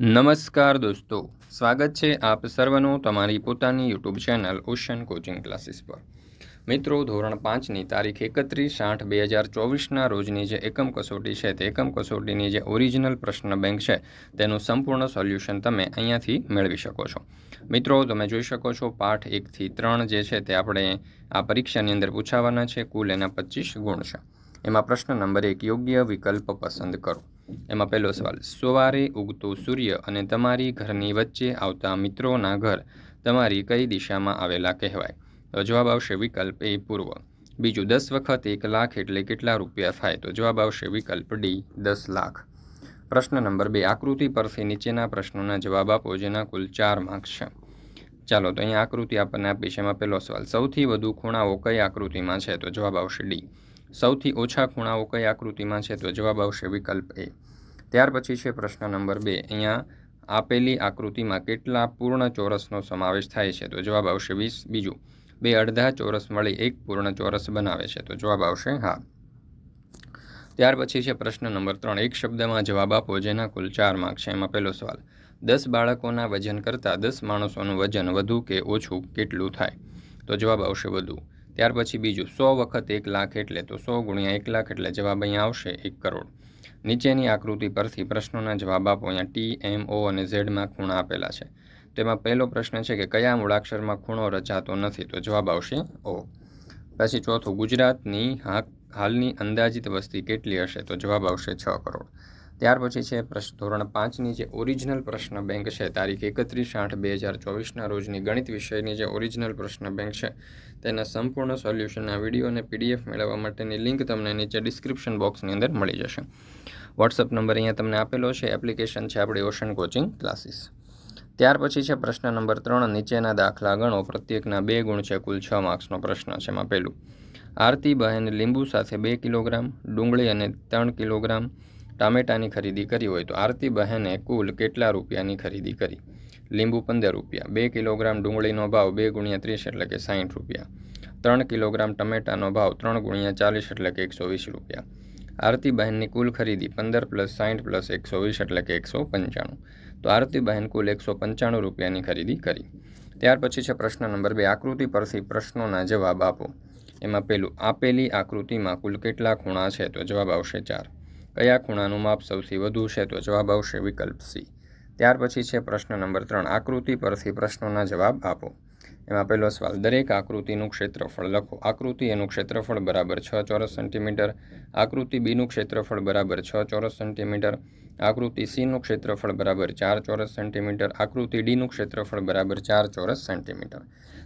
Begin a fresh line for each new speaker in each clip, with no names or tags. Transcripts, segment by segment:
નમસ્કાર દોસ્તો, સ્વાગત છે આપ સર્વનું તમારી પોતાની YouTube channel ocean coaching classes પર. મિત્રો, ધોરણ પાંચની તારીખ એકત્રીસ આઠ બે હજાર ચોવીસના રોજની જે એકમ કસોટી છે, તે એકમ કસોટીની જે ઓરિજિનલ પ્રશ્ન બેંક છે, તેનું સંપૂર્ણ સોલ્યુશન તમે અહીંયાથી મેળવી શકો છો. મિત્રો, તમે જોઈ શકો છો પાઠ એકથી ત્રણ જે છે, તે આપણે આ પરીક્ષાની અંદર પૂછાવાના છે, કુલ એના પચીસ ગુણ છે. એમાં પ્રશ્ન નંબર એક, યોગ્ય વિકલ્પ પસંદ કરો. એમાં પહેલો સવાલ, સવારે ઉગતો સૂર્ય અને તમારી ઘરની વચ્ચે આવતા મિત્રોના ઘર તમારી કઈ દિશામાં આવેલા કહેવાય? તો જવાબ આવશે વિકલ્પ એ પૂર્વ. બીજું, દસ વખત એક લાખ એટલે કેટલા રૂપિયા થાય? તો જવાબ આવશે વિકલ્પ ડી, દસ લાખ. પ્રશ્ન નંબર બે, આકૃતિ પરથી નીચેના પ્રશ્નોના જવાબ આપો જેના કુલ ચાર માર્ક્સ છે. ચાલો, તો અહીં આકૃતિ આપણને આપી છે. એમાં પહેલો સવાલ, સૌથી વધુ ખૂણાઓ કઈ આકૃતિમાં છે? તો જવાબ આવશે ડી સૌથી ઓછા ખૂણાઓ કઈ આકૃતિમાં છે? તો જવાબ આવશે વિકલ્પ એ. ત્યાર પછી છે પ્રશ્ન નંબર બે. અહીંયા આપેલી આકૃતિમાં કેટલા પૂર્ણ ચોરસનો સમાવેશ થાય છે? તો જવાબ આવશે વીસ. બીજું, બે અડધા ચોરસ મળી એક પૂર્ણ ચોરસ બનાવે છે? તો જવાબ આવશે હા. ત્યાર પછી છે પ્રશ્ન નંબર ત્રણ. એક શબ્દમાં જવાબ આપો, જેના કુલ ચાર માર્ક છે. એમાં પહેલો સવાલ, દસ બાળકોના વજન કરતાં દસ માણસોનું વજન વધુ કે ઓછું કેટલું થાય? તો જવાબ આવશે વધુ. ત્યાર પછી બીજું, સો વખત એક લાખ એટલે તો સો ગુણ્યા એક લાખ એટલે જવાબ અહીંયા આવશે એક કરોડ. નીચેની આકૃતિ પરથી પ્રશ્નોના જવાબ આપો, અહીંયા ટી એમ ઓ અને ઝેડમાં ખૂણા આપેલા છે. તેમાં પહેલો પ્રશ્ન છે કે કયા મૂળાક્ષરમાં ખૂણો રચાતો નથી? તો જવાબ આવશે ઓ પછી ચોથું, ગુજરાતની હાલની અંદાજિત વસ્તી કેટલી હશે? તો જવાબ આવશે છ કરોડ. ત્યાર પછી છે પ્રશ્ન ધોરણ પાંચની જે ઓરિજિનલ પ્રશ્ન બેંક છે, તારીખ એકત્રીસ આઠ બે હજાર ચોવીસના રોજની ગણિત વિષયની જે ઓરિજિનલ પ્રશ્ન બેંક છે, તેના સંપૂર્ણ સોલ્યુશનના વીડિયો અને પીડીએફ મેળવવા માટેની લિંક તમને નીચે ડિસ્ક્રિપ્શન બોક્સની અંદર મળી જશે. વોટ્સઅપ નંબર અહીંયા તમને આપેલો છે એપ્લિકેશન છે આપણી ઓશન કોચિંગ ક્લાસીસ ત્યાર પછી છે પ્રશ્ન નંબર ત્રણ, નીચેના દાખલા ગણો. પ્રત્યેકના બે ગુણ છે, કુલ છ માર્ક્સનો પ્રશ્ન છે એમાં પહેલું. આરતી બહેન લીંબુ સાથે બે કિલોગ્રામ, ડુંગળી અને ત્રણ કિલોગ્રામ ટામેટાની ખરીદી કરી હોય તો આરતી બહેને કુલ કેટલા રૂપિયાની ખરીદી કરી? લીંબુ પંદર રૂપિયા, બે કિલોગ્રામ ડુંગળીનો ભાવ બે ગુણ્યા ત્રીસ એટલે કે સાઠ રૂપિયા, ત્રણ કિલોગ્રામ ટમેટાનો ભાવ ત્રણ ગુણ્યા ચાલીસ એટલે કે એકસો વીસ રૂપિયા. આરતી બહેનની કુલ ખરીદી પંદર પ્લસ સાઠ પ્લસ એકસો વીસ એટલે કે એકસો પંચાણું. તો આરતી બહેન કુલ એકસો પંચાણું રૂપિયાની ખરીદી કરી. ત્યાર પછી છે પ્રશ્ન નંબર બે, આકૃતિ પરથી પ્રશ્નોના જવાબ આપો. એમાં પેલું, આપેલી આકૃતિમાં કુલ કેટલા ખૂણા છે? તો જવાબ આવશે ચાર. કયા ખૂણાનું માપ સૌથી વધુ છે તો જવાબ આવશે વિકલ્પ સી. ત્યાર પછી છે પ્રશ્ન નંબર ત્રણ. આકૃતિ પરથી પ્રશ્નોના જવાબ આપો. એમાં પહેલો સવાલ, દરેક આકૃતિનું ક્ષેત્રફળ લખો. આકૃતિ એનું ક્ષેત્રફળ બરાબર છ ચોરસ સેન્ટીમીટર. આકૃતિ બીનું ક્ષેત્રફળ બરાબર છ ચોરસ સેન્ટીમીટર. આકૃતિ સીનું ક્ષેત્રફળ બરાબર ચાર ચોરસ સેન્ટીમીટર. આકૃતિ ડીનું ક્ષેત્રફળ બરાબર ચાર ચોરસ સેન્ટીમીટર.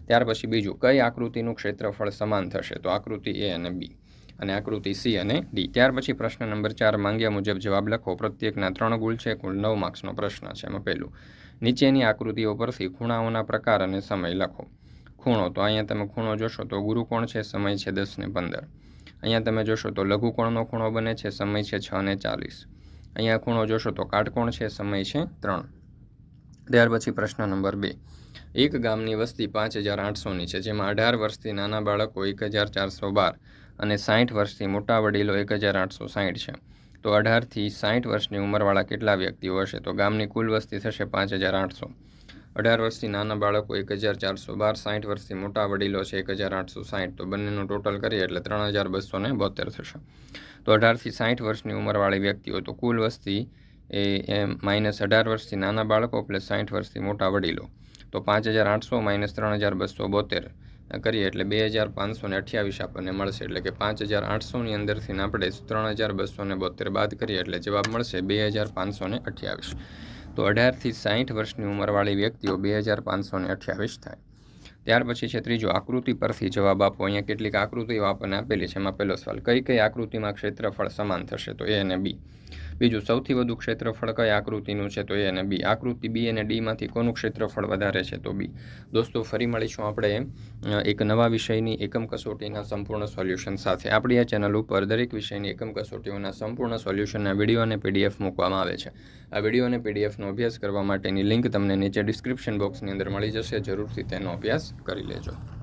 ત્યાર પછી બીજું, કઈ આકૃતિનું ક્ષેત્રફળ સમાન થશે? તો આકૃતિ એ અને બી. અને આકૃતિ સી અને ડી. ત્યાર પછી પ્રશ્ન નંબર ચાર માંગ્યા મુજબ જવાબ લખો. પ્રત્યેકના ત્રણ ગુણ છે, કુલ નવ માર્ક્સનો પ્રશ્ન છે એમાં પહેલું. નીચેની આકૃતિઓ પરથી ખૂણાઓના પ્રકાર અને સમય લખો. ખૂણો, તો અહીંયા તમે ખૂણો જોશો તો ગુરુકોણ છે? સમય છે દસ ને પંદર. અહીંયા તમે જોશો તો લઘુકોણનો ખૂણો બને છે, સમય છે છ ને ચાલીસ. અહીંયા ખૂણો જોશો તો કાટકોણ છે? સમય છે ત્રણ. ત્યાર પછી પ્રશ્ન નંબર બે. એક ગામની વસ્તી પાંચ હજાર આઠસોની છે, જેમાં અઢાર વર્ષથી નાના બાળકો એક હજાર ચારસો બાર. અને સાઠ વર્ષથી મોટા વડીલો એક હજાર આઠસો સાઠ છે. તો અઢારથી સાઠ વર્ષની ઉંમરવાળા કેટલા વ્યક્તિઓ હશે? તો ગામની કુલ વસ્તી થશે પાંચ હજાર આઠસો. અઢાર વર્ષથી નાના બાળકો એક હજાર ચારસો બાર સાઠ વર્ષથી મોટા વડીલો છે એક હજાર આઠસો સાઠ તો બંનેનું ટોટલ કરીએ એટલે ત્રણ હજાર બસો ને બોતેર થશે. તો અઢારથી સાઠ વર્ષની ઉંમરવાળી વ્યક્તિઓ, તો કુલ વસ્તી એ માઇનસ અઢાર વર્ષથી નાના બાળકો પ્લસ સાઠ વર્ષથી મોટા વડીલો. તો પાંચ હજાર આઠસો માઇનસ ત્રણ હજાર બસો બોતેર. કરીએ એટલે બે હજાર પાંચસો ને અઠ્યાવીસ આપણને મળશે. એટલે કે પાંચ હજાર આઠસોની અંદરથી આપણે ત્રણ હજાર બસો ને બોતેર બાદ કરીએ એટલે જવાબ મળશે બે હજાર પાંચસો ને અઠ્યાવીસ. તો અઢારથી સાઠ વર્ષની ઉંમરવાળી વ્યક્તિઓ બે હજાર પાંચસો ને અઠ્યાવીસ થાય. ત્યાર પછી છે ત્રીજો આકૃતિ પરથી જવાબ આપો. અહીંયા કેટલીક આકૃતિઓ આપણને આપેલી છે. એમાં પહેલો સવાલ, કઈ કઈ આકૃતિમાં ક્ષેત્રફળ સમાન થશે? તો એ અને બી. બીજું સૌથી વધુ ક્ષેત્રફળ કઈ આકૃતિનું છે? તો એ અને બી. આકૃતિ બી અને ડીમાંથી કોનું ક્ષેત્રફળ વધારે છે? તો બી. દોસ્તો, ફરી મળીશું આપણે એક નવા વિષયની એકમ કસોટીના સંપૂર્ણ સોલ્યુશન સાથે. આપણી આ ચેનલ ઉપર દરેક વિષયની એકમ કસોટીઓના સંપૂર્ણ સોલ્યુશનના વીડિયો અને પીડીએફ મૂકવામાં આવે છે. આ વીડિયો અને પીડીએફનો અભ્યાસ કરવા માટેની લિંક તમને નીચે ડિસ્ક્રિપ્શન બોક્સની અંદર મળી જશે. જરૂરથી તેનો અભ્યાસ કરી લેજો.